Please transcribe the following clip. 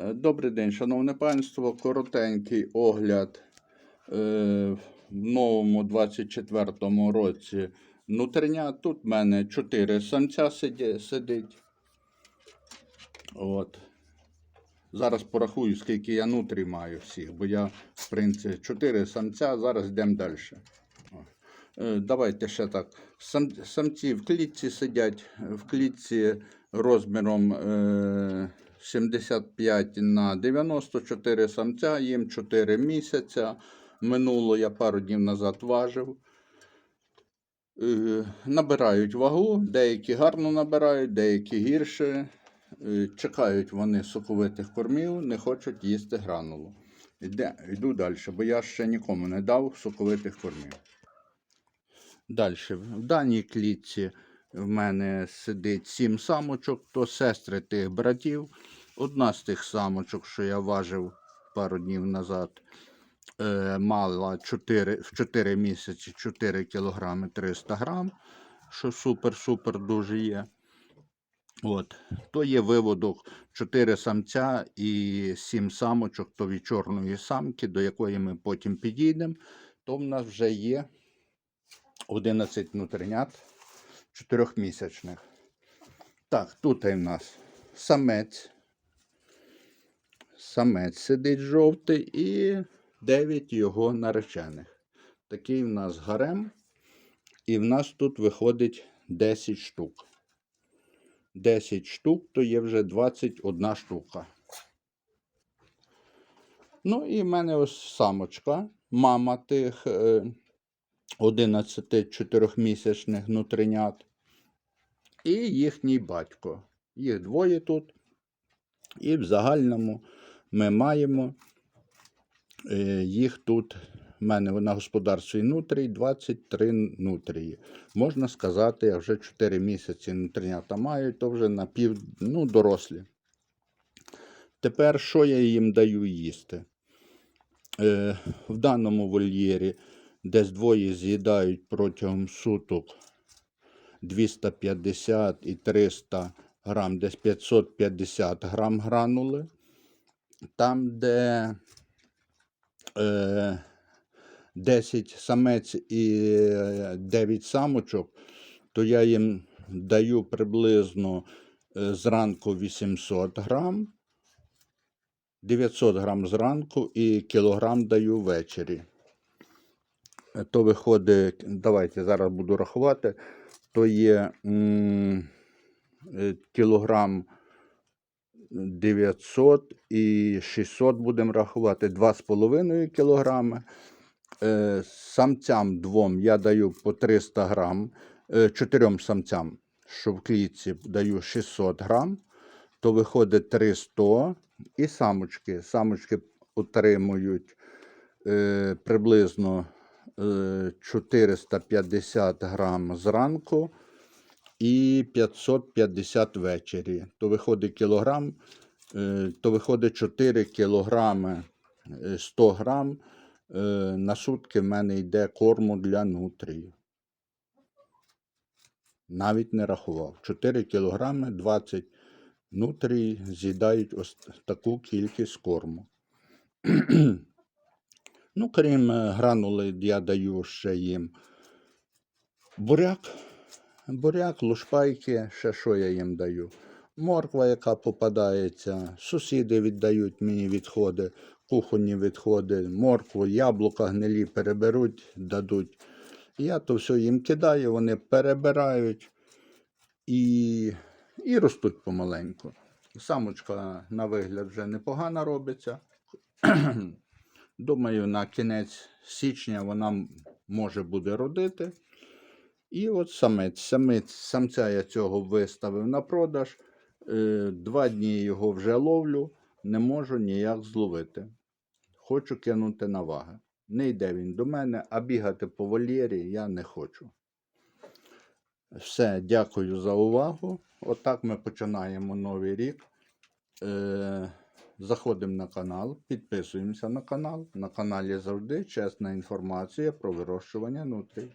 Е, Добрий день, шановне панство. Коротенький огляд е, в новому 24-му році нутрення. Тут в мене 4 самця сидить. От. Зараз порахую, скільки я нутрій маю всіх, бо я, в принципі, 4 самця, зараз йдемо далі. Е, Давайте ще так. Сам, самці в клітці сидять, в клітці розміром е, 75 на 94 самця, їм 4 місяця. Минуло я пару днів назад важив. Е, Набирають вагу, деякі гарно набирають, деякі гірше. Е, Чекають вони соковитих кормів, не хочуть їсти гранулу. Йду далі, бо я ще нікому не дав соковитих кормів. Далі. В даній клітці в мене сидить сім самочок, то сестри тих братів. Одна з тих самочок, що я важив пару днів назад, е, мала 4, в 4 місяці 4 кг 300 грам, що супер-супер дуже є. От. То є виводок 4 самця і 7 самочок, то від чорної самки, до якої ми потім підійдемо, то в нас вже є 11 внутрінят 4-місячних. Так, тут і в нас самець. Самець сидить жовтий і 9 його наречених. Такий в нас гарем. І в нас тут виходить 10 штук. 10 штук, то є вже 21 штука. Ну і в мене ось самочка, мама тих е, 11 4-місячних нутринят. І їхній батько. Їх двоє тут. І в загальному ми маємо е, їх тут. в мене на господарстві нутрій 23 нутрії. Можна сказати, я вже 4 місяці нутринята маю, то вже на пів, ну, дорослі. Тепер що я їм даю їсти? Е, в даному вольєрі десь двоє з'їдають протягом суток 250 і 300 грам, десь 550 грам гранули. Там, де е, 10 самець і е, 9 самочок, то я їм даю приблизно е, зранку 800 грам, 900 грам зранку і кілограм даю ввечері. То виходить, давайте зараз буду рахувати, то є м, е, кілограм 900 і 600 будемо рахувати 2,5 кілограми. Е, Самцям двом я даю по 300 грам, е, чотирьом самцям, що в клітці даю 600 грам, то виходить 300 і самочки. Самочки отримують е, приблизно 450 грам зранку і 550 ввечері. То виходить кілограм, е, то виходить 4 кілограми е, 100 грам. е, На сутки в мене йде корму для нутрії. Навіть не рахував. 4 кілограми 20 нутрій з'їдають ось таку кількість корму. Ну, крім е, гранули, я даю ще їм буряк. Буряк, лушпайки, ще що я їм даю. Морква, яка попадається, сусіди віддають мені відходи, кухонні відходи, моркву, яблука гнилі переберуть, дадуть. Я то все їм кидаю, вони перебирають і, і ростуть помаленьку. Самочка на вигляд вже непогано робиться. Думаю, на кінець січня вона може буде родити. І от самець. самець. Самця я цього виставив на продаж. Е, Два дні його вже ловлю, не можу ніяк зловити. Хочу кинути на ваги. Не йде він до мене, а бігати по вольєрі я не хочу. Все, дякую за увагу. Отак ми починаємо новий рік. Заходимо на канал, підписуємося на канал. На каналі завжди чесна інформація про вирощування нутрій.